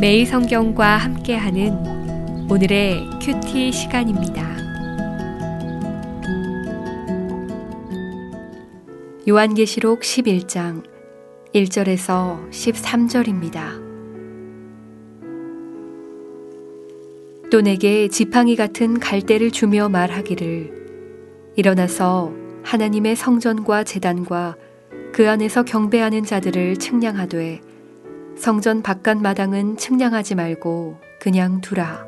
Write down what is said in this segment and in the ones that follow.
매일 성경과 함께하는 오늘의 큐티 시간입니다. 요한계시록 11장 1절에서 13절입니다. 또 내게 지팡이 같은 갈대를 주며 말하기를 일어나서 하나님의 성전과 재단과 그 안에서 경배하는 자들을 측량하되 성전 바깥 마당은 측량하지 말고 그냥 두라.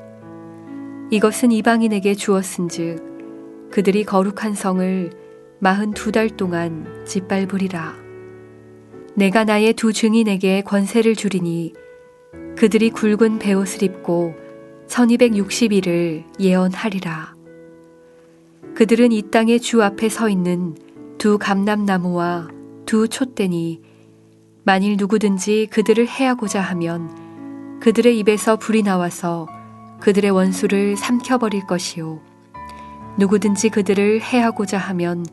이것은 이방인에게 주었은즉 그들이 거룩한 성을 마흔 두 달 동안 짓밟으리라. 내가 나의 두 증인에게 권세를 주리니 그들이 굵은 베옷을 입고 1260일을 예언하리라. 그들은 이 땅의 주 앞에 서 있는 두 감람나무와 두 촛대니 만일 누구든지 그들을 해하고자 하면 그들의 입에서 불이 나와서 그들의 원수를 삼켜버릴 것이요. 누구든지 그들을 해하고자 하면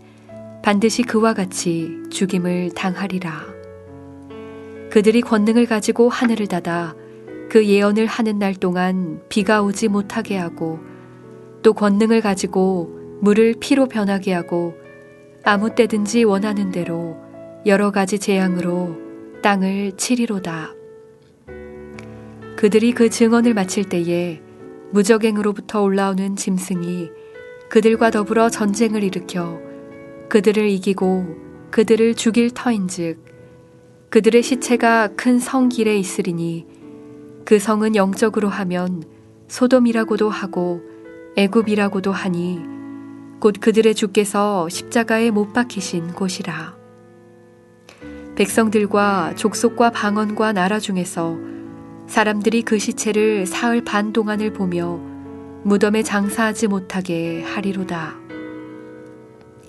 반드시 그와 같이 죽임을 당하리라. 그들이 권능을 가지고 하늘을 닫아 그 예언을 하는 날 동안 비가 오지 못하게 하고 또 권능을 가지고 물을 피로 변하게 하고 아무 때든지 원하는 대로 여러 가지 재앙으로 땅을 치리로다. 그들이 그 증언을 마칠 때에 무적행으로부터 올라오는 짐승이 그들과 더불어 전쟁을 일으켜 그들을 이기고 그들을 죽일 터인즉 그들의 시체가 큰 성길에 있으리니 그 성은 영적으로 하면 소돔이라고도 하고 애굽이라고도 하니 곧 그들의 주께서 십자가에 못 박히신 곳이라. 백성들과 족속과 방언과 나라 중에서 사람들이 그 시체를 사흘 반 동안을 보며 무덤에 장사하지 못하게 하리로다.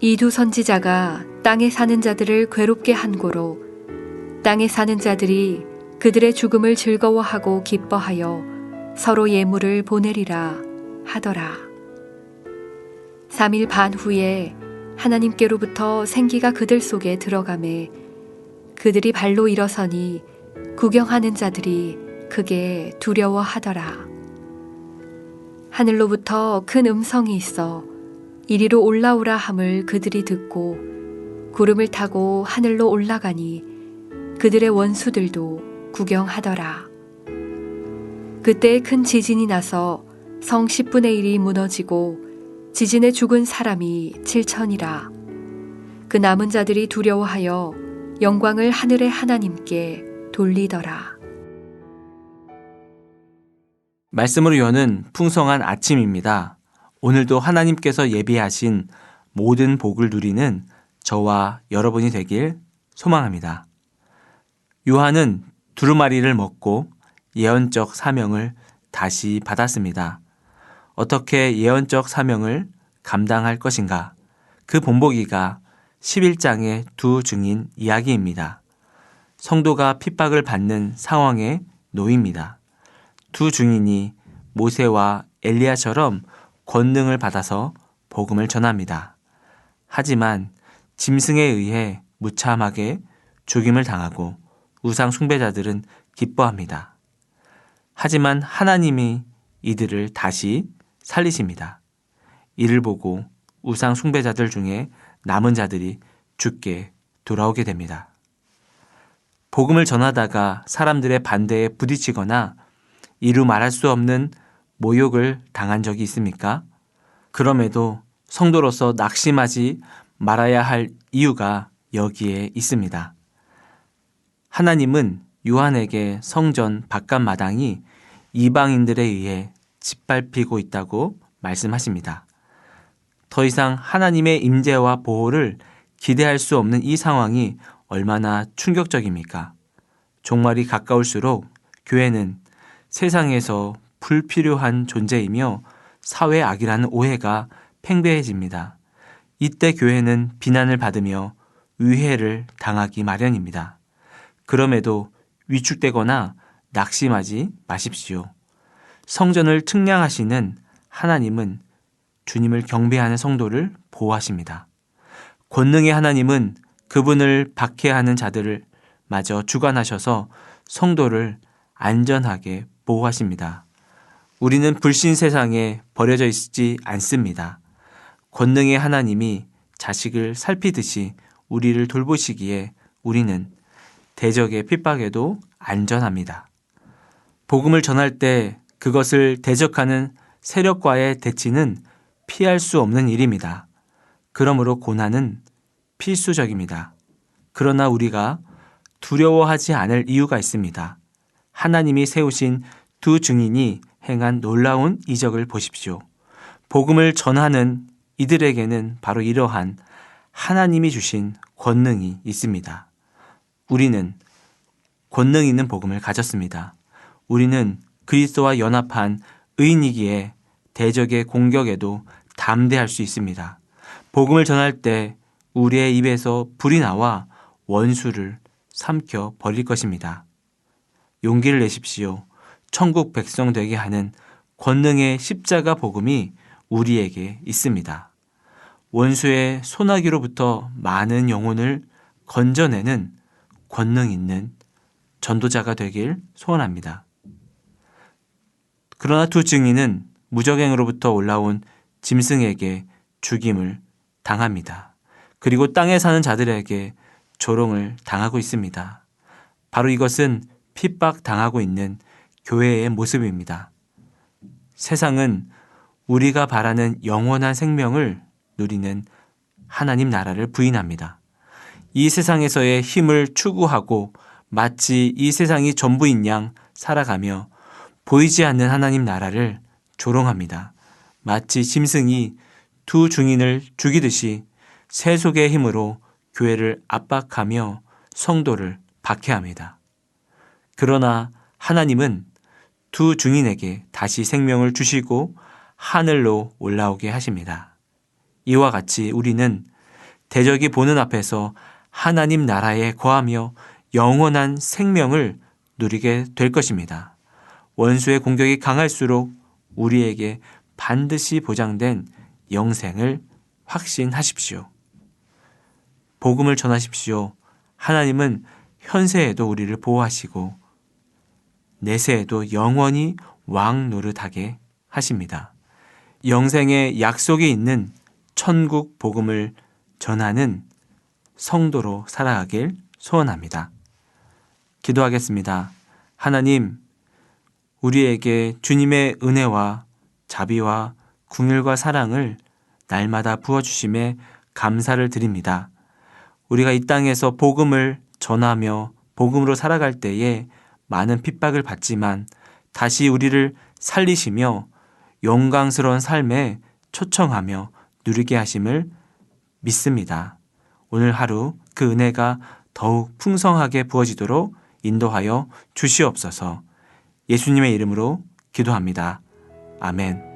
이 두 선지자가 땅에 사는 자들을 괴롭게 한 고로 땅에 사는 자들이 그들의 죽음을 즐거워하고 기뻐하여 서로 예물을 보내리라 하더라. 3일 반 후에 하나님께로부터 생기가 그들 속에 들어가매 그들이 발로 일어서니 구경하는 자들이 크게 두려워하더라. 하늘로부터 큰 음성이 있어 이리로 올라오라 함을 그들이 듣고 구름을 타고 하늘로 올라가니 그들의 원수들도 구경하더라. 그때 큰 지진이 나서 성 10분의 1이 무너지고 지진에 죽은 사람이 7천이라. 그 남은 자들이 두려워하여 영광을 하늘의 하나님께 돌리더라. 말씀으로 여는 풍성한 아침입니다. 오늘도 하나님께서 예비하신 모든 복을 누리는 저와 여러분이 되길 소망합니다. 요한은 두루마리를 먹고 예언적 사명을 다시 받았습니다. 어떻게 예언적 사명을 감당할 것인가? 그 본보기가 11장의 두 증인 이야기입니다. 성도가 핍박을 받는 상황에 놓입니다. 두 증인이 모세와 엘리야처럼 권능을 받아서 복음을 전합니다. 하지만 짐승에 의해 무참하게 죽임을 당하고 우상 숭배자들은 기뻐합니다. 하지만 하나님이 이들을 다시 살리십니다. 이를 보고 우상 숭배자들 중에 남은 자들이 죽게 돌아오게 됩니다. 복음을 전하다가 사람들의 반대에 부딪히거나 이루 말할 수 없는 모욕을 당한 적이 있습니까? 그럼에도 성도로서 낙심하지 말아야 할 이유가 여기에 있습니다. 하나님은 요한에게 성전 바깥 마당이 이방인들에 의해 짓밟히고 있다고 말씀하십니다. 더 이상 하나님의 임재와 보호를 기대할 수 없는 이 상황이 얼마나 충격적입니까? 종말이 가까울수록 교회는 세상에서 불필요한 존재이며 사회 악이라는 오해가 팽배해집니다. 이때 교회는 비난을 받으며 위해를 당하기 마련입니다. 그럼에도 위축되거나 낙심하지 마십시오. 성전을 측량하시는 하나님은 주님을 경배하는 성도를 보호하십니다. 권능의 하나님은 그분을 박해하는 자들을 마저 주관하셔서 성도를 안전하게 보호하십니다. 우리는 불신 세상에 버려져 있지 않습니다. 권능의 하나님이 자식을 살피듯이 우리를 돌보시기에 우리는 대적의 핍박에도 안전합니다. 복음을 전할 때 그것을 대적하는 세력과의 대치는 피할 수 없는 일입니다. 그러므로 고난은 필수적입니다. 그러나 우리가 두려워하지 않을 이유가 있습니다. 하나님이 세우신 두 증인이 행한 놀라운 이적을 보십시오. 복음을 전하는 이들에게는 바로 이러한 하나님이 주신 권능이 있습니다. 우리는 권능 있는 복음을 가졌습니다. 우리는 그리스도와 연합한 의인이기에 대적의 공격에도 담대할 수 있습니다. 복음을 전할 때 우리의 입에서 불이 나와 원수를 삼켜 버릴 것입니다. 용기를 내십시오. 천국 백성 되게 하는 권능의 십자가 복음이 우리에게 있습니다. 원수의 소나기로부터 많은 영혼을 건져내는 권능 있는 전도자가 되길 소원합니다. 그러나 두 증인은 무적행으로부터 올라온 짐승에게 죽임을 당합니다. 그리고 땅에 사는 자들에게 조롱을 당하고 있습니다. 바로 이것은 핍박 당하고 있는 교회의 모습입니다. 세상은 우리가 바라는 영원한 생명을 누리는 하나님 나라를 부인합니다. 이 세상에서의 힘을 추구하고 마치 이 세상이 전부인 양 살아가며 보이지 않는 하나님 나라를 조롱합니다. 마치 짐승이 두 중인을 죽이듯이 세속의 힘으로 교회를 압박하며 성도를 박해합니다. 그러나 하나님은 두 중인에게 다시 생명을 주시고 하늘로 올라오게 하십니다. 이와 같이 우리는 대적이 보는 앞에서 하나님 나라에 거하며 영원한 생명을 누리게 될 것입니다. 원수의 공격이 강할수록 우리에게 반드시 보장된 영생을 확신하십시오. 복음을 전하십시오. 하나님은 현세에도 우리를 보호하시고 내세에도 영원히 왕 노릇하게 하십니다. 영생의 약속이 있는 천국 복음을 전하는 성도로 살아가길 소원합니다. 기도하겠습니다. 하나님, 우리에게 주님의 은혜와 자비와 궁율과 사랑을 날마다 부어주심에 감사를 드립니다. 우리가 이 땅에서 복음을 전하며 복음으로 살아갈 때에 많은 핍박을 받지만 다시 우리를 살리시며 영광스러운 삶에 초청하며 누리게 하심을 믿습니다. 오늘 하루 그 은혜가 더욱 풍성하게 부어지도록 인도하여 주시옵소서 예수님의 이름으로 기도합니다. 아멘.